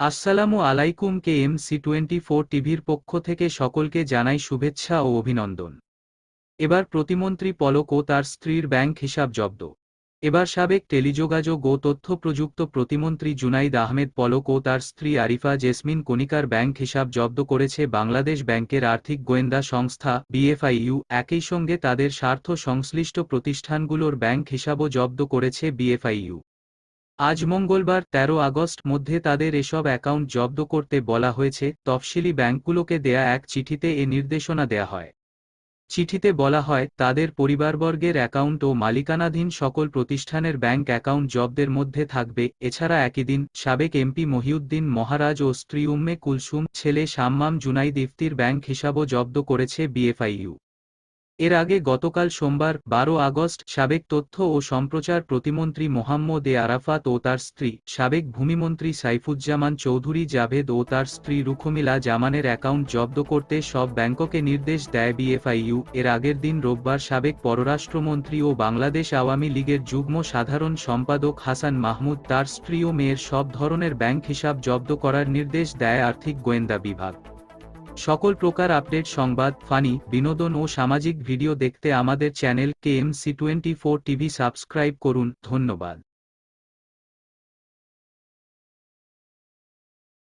আসসালামু আলাইকুম K M C twenty four টিভির পক্ষ থেকে সকলকে জানাই শুভেচ্ছা ও অভিনন্দন। এবার প্রতিমন্ত্রী পলক ও তার স্ত্রীর ব্যাংক হিসাব জব্দ। এবার সাবেক টেলিযোগাযোগ ও তথ্য প্রযুক্ত প্রতিমন্ত্রী জুনাইদ আহমেদ পলক ও তার স্ত্রী আরিফা জেসমিন কণিকার ব্যাংক হিসাব জব্দ করেছে বাংলাদেশ ব্যাংকের আর্থিক গোয়েন্দা সংস্থা বিএফআইইউ। একই সঙ্গে তাদের স্বার্থ সংশ্লিষ্ট প্রতিষ্ঠানগুলোর ব্যাংক হিসাবও জব্দ করেছে বিএফআইইউ। আজ মঙ্গলবার ১৩ আগস্ট মধ্যে তাদের এসব অ্যাকাউন্ট জব্দ করতে বলা হয়েছে। তফসিলি ব্যাংকগুলোকে দেয়া এক চিঠিতে এ নির্দেশনা দেয়া হয়। চিঠিতে বলা হয়, তাদের পরিবারবর্গের অ্যাকাউন্ট ও মালিকানাধীন সকল প্রতিষ্ঠানের ব্যাংক অ্যাকাউন্ট জব্দের মধ্যে থাকবে। এছাড়া একই দিন, সাবেক এমপি মহিউদ্দিন মহারাজ ও স্ত্রী উম্মে কুলসুম, ছেলে শাম্মাম জুনাইদ ইফতির ব্যাংক হিসাবও জব্দ করেছে বিএফআইইউ। এর আগে গতকাল সোমবার বারো আগস্ট সাবেক তথ্য ও সম্প্রচার প্রতিমন্ত্রী মোহাম্মদ এ আরাফাত ও তার স্ত্রী, সাবেক ভূমিমন্ত্রী সাইফুজ্জামান চৌধুরী জাভেদ ও তার স্ত্রী রুখমিলা জামানের অ্যাকাউন্ট জব্দ করতে সব ব্যাংককে নির্দেশ দেয় বিএফআইইউ। এর আগের দিন রোববার সাবেক পররাষ্ট্রমন্ত্রী ও বাংলাদেশ আওয়ামী লীগের যুগ্ম সাধারণ সম্পাদক হাসান মাহমুদ তার স্ত্রী ও মেয়ের সব ধরনের ব্যাংক হিসাব জব্দ করার নির্দেশ দেয় আর্থিক গোয়েন্দা বিভাগ। সকল প্রকার আপডেট, সংবাদ, ফানি, বিনোদন ও সামাজিক ভিডিও দেখতে আমাদের channel K M twenty four TV subscribe করুন। ধন্যবাদ।